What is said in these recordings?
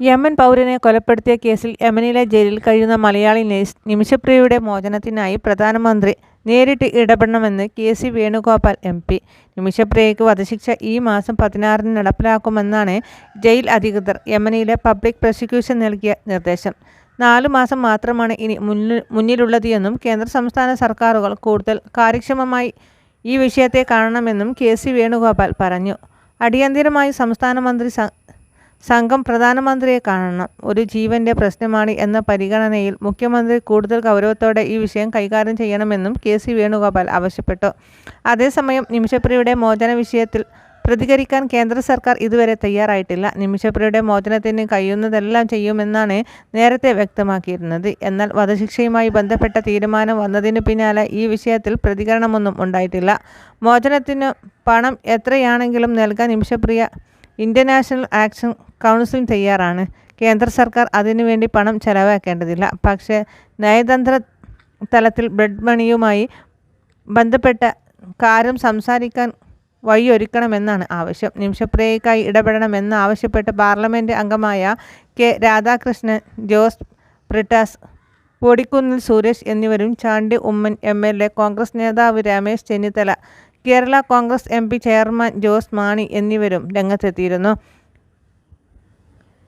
Yemen പൗരനെ കൊലപ്പെടുത്തിയ കേസിൽ യമനിലെ ജയിലിൽ കഴിയുന്ന മലയാളി നഴ്സ് നിമിഷപ്രിയയുടെ മോചനത്തിനായി പ്രധാനമന്ത്രി നേരിട്ട് ഇടപെടണമെന്ന് K C Venugopal M P. നിമിഷപ്രിയയ്ക്ക് വധശിക്ഷ ഈ മാസം പതിനാറിന് നടപ്പിലാക്കുമെന്നാണ് ജയിൽ അധികൃതർ യമനിലെ പബ്ലിക് പ്രോസിക്യൂഷൻ നൽകിയ നിർദ്ദേശം. നാലു മാസം മാത്രമാണ് ഇനി മുന്നിൽ മുന്നിലുള്ളത് എന്നും കേന്ദ്ര സംസ്ഥാന സർക്കാരുകൾ കൂടുതൽ കാര്യക്ഷമമായി ഈ വിഷയത്തെ കാണണമെന്നും കെ സി വേണുഗോപാൽ പറഞ്ഞു. അടിയന്തിരമായി സംസ്ഥാന മന്ത്രി സംഘം പ്രധാനമന്ത്രിയെ കാണണം. ഒരു ജീവന്റെ പ്രശ്നമാണ് എന്ന പരിഗണനയിൽ മുഖ്യമന്ത്രി കൂടുതൽ ഗൗരവത്തോടെ ഈ വിഷയം കൈകാര്യം ചെയ്യണമെന്നും കെ സി വേണുഗോപാൽ ആവശ്യപ്പെട്ടു. അതേസമയം നിമിഷപ്രിയുടെ മോചന വിഷയത്തിൽ പ്രതികരിക്കാൻ കേന്ദ്ര സർക്കാർ ഇതുവരെ തയ്യാറായിട്ടില്ല. നിമിഷപ്രിയുടെ മോചനത്തിന് കഴിയുന്നതെല്ലാം ചെയ്യുമെന്നാണ് നേരത്തെ വ്യക്തമാക്കിയിരുന്നത്. എന്നാൽ വധശിക്ഷയുമായി ബന്ധപ്പെട്ട തീരുമാനം വന്നതിന് പിന്നാലെ ഈ വിഷയത്തിൽ പ്രതികരണമൊന്നും ഉണ്ടായിട്ടില്ല. മോചനത്തിന് പണം എത്രയാണെങ്കിലും നൽകാൻ നിമിഷപ്രിയ ഇന്റർനാഷണൽ ആക്ഷൻ കൗൺസിൽ തയ്യാറാണ്. കേന്ദ്ര സർക്കാർ അതിനുവേണ്ടി പണം ചെലവാക്കേണ്ടതില്ല. പക്ഷേ നയതന്ത്ര തലത്തിൽ ബ്ലഡ് മണിയുമായി ബന്ധപ്പെട്ട കാര്യം സംസാരിക്കാൻ വഴിയൊരുക്കണമെന്നാണ് ആവശ്യം. നിമിഷപ്രിയക്കായി ഇടപെടണമെന്ന് ആവശ്യപ്പെട്ട് പാർലമെന്റ് അംഗമായ കെ. രാധാകൃഷ്ണൻ ജോസ് ബ്രിട്ടാസ് പൊടിക്കുന്നിൽ സുരേഷ് എന്നിവരും Chandy Oommen M. L. A Congress നേതാവ് Ramesh Chennithala Kerala Congress M P chairman Jose Mani എന്നിവരും രംഗത്തെത്തിയിരുന്നു.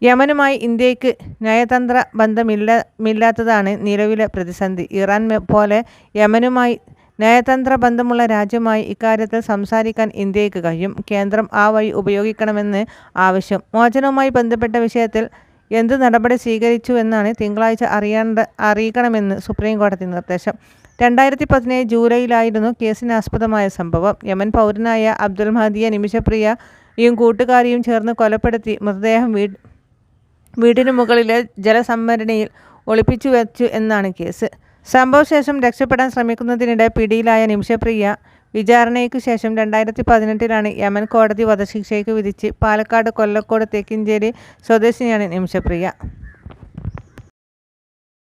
യമനുമായി ഇന്ത്യയ്ക്ക് നയതന്ത്ര ബന്ധമില്ലാത്തതാണ് നിലവിലെ പ്രതിസന്ധി. ഇറാൻ പോലെ യമനുമായി നയതന്ത്ര ബന്ധമുള്ള രാജ്യമായി ഇക്കാര്യത്തിൽ സംസാരിക്കാൻ ഇന്ത്യയ്ക്ക് കഴിയും. കേന്ദ്രം ആ വഴി ഉപയോഗിക്കണമെന്ന് ആവശ്യം. മോചനവുമായി ബന്ധപ്പെട്ട വിഷയത്തിൽ എന്ത് നടപടി സ്വീകരിച്ചു എന്നാണ് തിങ്കളാഴ്ച അറിയേണ്ട അറിയിക്കണമെന്ന് സുപ്രീം കോടതി നിർദ്ദേശം. രണ്ടായിരത്തി പതിനേഴ് ജൂലൈയിലായിരുന്നു കേസിനാസ്പദമായ സംഭവം. യമൻ പൗരനായ അബ്ദുൽ മഹദിയ നിമിഷപ്രിയയും കൂട്ടുകാരിയും ചേർന്ന് കൊലപ്പെടുത്തി മൃതദേഹം വീട് വീടിനു മുകളിലെ ജലസംഭരണിയിൽ ഒളിപ്പിച്ചു വെച്ചു എന്നാണ് കേസ്. സംഭവശേഷം രക്ഷപ്പെടാൻ ശ്രമിക്കുന്നതിനിടെ പിടിയിലായ നിമിഷപ്രിയ വിചാരണയ്ക്ക് ശേഷം രണ്ടായിരത്തി പതിനെട്ടിലാണ് യമൻ കോടതി വധശിക്ഷയ്ക്ക് വിധിച്ച് പാലക്കാട് കൊല്ലക്കോട് തേക്കിഞ്ചേരി സ്വദേശിനിയാണ് നിമിഷപ്രിയ.